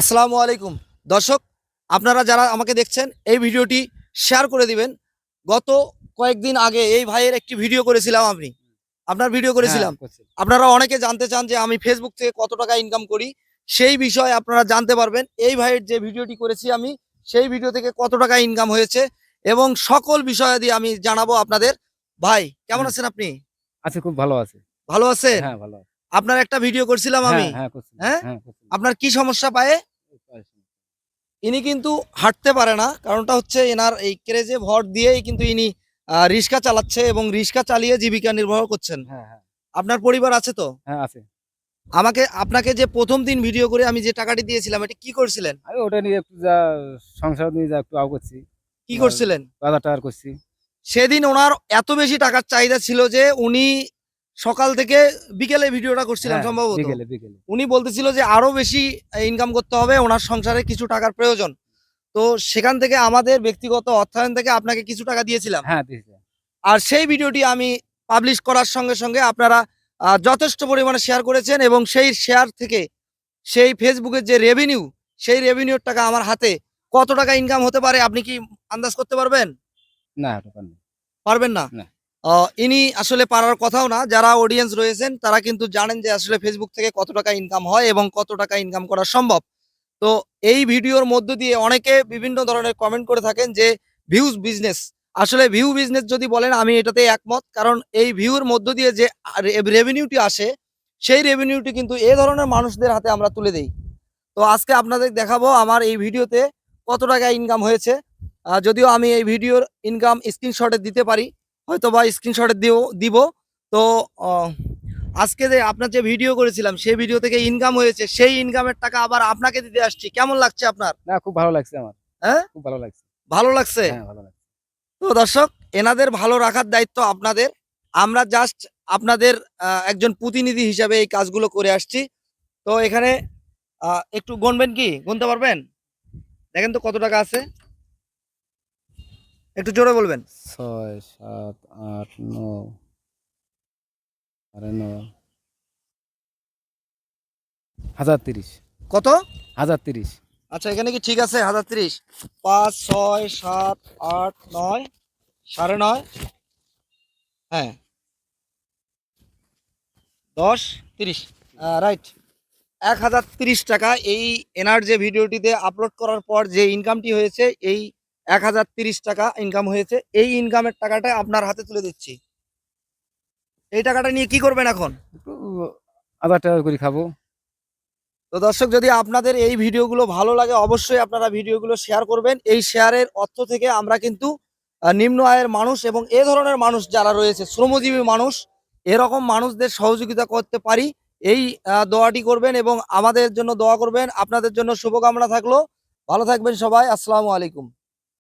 আসসালামু আলাইকুম। দর্শক আপনারা যারা আমাকে দেখছেন এই ভিডিওটি শেয়ার করে দিবেন। গত কয়েকদিন আগে এই ভাইয়ের একটি ভিডিও করেছিলাম আমি। আপনার ভিডিও করেছিলাম। হ্যাঁ, আপনারা অনেকে জানতে চান যে আমি ফেসবুক থেকে কত টাকা ইনকাম করি সেই বিষয়ে আপনারা জানতে পারবেন। এই ভাইয়ের যে ভিডিওটি করেছি আমি সেই ভিডিও থেকে কত টাকা ইনকাম হয়েছে এবং সকল বিষয় দিয়ে আমি জানাব আপনাদের। ভাই কেমন আছেন আপনি? আছে খুব ভালো আছে। ভালো আছেন? হ্যাঁ ভালো আছে। আপনার একটা ভিডিও করছিলাম আমি। হ্যাঁ করছি। হ্যাঁ? আপনার কি সমস্যা পায়ে? ইনি কিন্তু হাঁটতে পারে না কারণটা হচ্ছে এনার এই ক্রেজে ভর দিয়েই কিন্তু ইনি রিক্সা চালাচ্ছে এবং রিক্সা চালিয়ে জীবিকা নির্বাহ করছেন। হ্যাঁ হ্যাঁ। আপনার পরিবার আছে তো? হ্যাঁ আছে। আমাকে আপনাকে যে প্রথম দিন ভিডিও করে আমি যে টাকাটি দিয়েছিলাম এটা কি করছিলেন? আমি ওটা নিয়ে একটু যা সংসার নিয়ে যা একটু আও করছি। কি করছিলেন? বাজার টাজার করছি। সেদিন ওনার এত বেশি টাকার চাহিদা ছিল যে উনি সকাল থেকে বিকেলে ভিডিওটা করছিলাম হ্যাঁ, সম্ভবত। উনি বলতেছিল যে আরও বেশি ইনকাম করতে হবে ওনার সংসারে কিছু টাকার প্রয়োজন। তো সেখান থেকে আমাদের ব্যক্তিগত অর্থায়ন থেকে আপনাকে কিছু টাকা দিয়েছিলাম। হ্যাঁ আর সেই ভিডিওটি আমি পাবলিশ করার সঙ্গে সঙ্গে আপনারা যথেষ্ট পরিমাণে শেয়ার করেছেন এবং সেই শেয়ার থেকে সেই ফেসবুকের যে রেভিনিউ সেই রেভিনিউর টাকা আমার হাতে কত টাকা ইনকাম হতে পারে আপনি কি আন্দাজ করতে পারবেন? না পারবেন না। ইনি আসলে পারার কথাও না, যারা অডিয়েন্স রয়েছেন, তারা কিন্তু জানেন যে আসলে ফেসবুক থেকে কত টাকা ইনকাম হয় এবং কত টাকা ইনকাম করা সম্ভব। তো এই ভিডিওর মধ্য দিয়ে অনেকে বিভিন্ন ধরনের কমেন্ট করে থাকেন যে ভিউজ বিজনেস আসলে ভিউ বিজনেস যদি বলেন, আমি এটাতে একমত। কারণ এই ভিউর মধ্য দিয়ে যে রেভিনিউটি আসে, সেই রেভিনিউটি কিন্তু এ ধরনের মানুষদের হাতে আমরা তুলে দেই। তো আজকে আপনাদের দেখাবো আমার এই ভিডিওতে কত টাকা ইনকাম হয়েছে। যদিও আমি এই ভিডিওর ইনকাম স্ক্রিনশটে দিতে পারি হয়তো বা স্ক্রিনশটে দিব দিব। তো আজকে যে আপনার যে ভিডিও করেছিলাম সেই ভিডিও থেকে ইনকাম হয়েছে সেই ইনকামের টাকা আবার আপনাকে দিতে আসছি। কেমন লাগছে আপনার? না খুব ভালো লাগছে আমার। হ্যাঁ? খুব ভালো লাগছে। ভালো লাগছে? হ্যাঁ ভালো লাগছে। তো দর্শক এনাদের ভালো রাখার দায়িত্ব আপনাদের। আমরা জাস্ট আপনাদের একজন প্রতিনিধি হিসাবে এই কাজগুলো করে আসছি। তো এখানে একটু গুনবেন কি? গুনতে পারবেন? দেখেন তো কত টাকা আছে। একটু জোরে বলবেন। ছয় সাত আট নয় হাজার তিরিশ। কত? হাজার তিরিশ। আচ্ছা এখানে কি ঠিক আছে? হাজার তিরিশ। পাঁচ ছয় সাত আট নয় সাড়ে নয়? হ্যাঁ। দশ তিরিশ। রাইট। এক হাজার তিরিশ টাকা এই এনার যে ভিডিওটিতে আপলোড করার পর যে ইনকামটি হয়েছে এই এক হাজার তিরিশ টাকা ইনকাম হয়েছে। এই ইনকামের টাকাটা আপনার হাতে তুলে দিচ্ছি। এই টাকাটা নিয়ে কি করবেন এখন? হাজার টাকা করে খাব। তো দর্শক যদি আপনাদের এই ভিডিওগুলো ভালো লাগে অবশ্যই আপনারা ভিডিওগুলো শেয়ার করবেন। এই শেয়ারের অর্থ থেকে আমরা কিন্তু নিম্ন আয়ের মানুষ এবং এ ধরনের মানুষ যারা রয়েছে শ্রমজীবী মানুষ এরকম মানুষদের সহযোগিতা করতে পারি। এই দোয়াটি করবেন এবং আমাদের জন্য দোয়া করবেন। আপনাদের জন্য শুভকামনা থাকল। ভালো থাকবেন সবাই। আসসালামু আলাইকুম।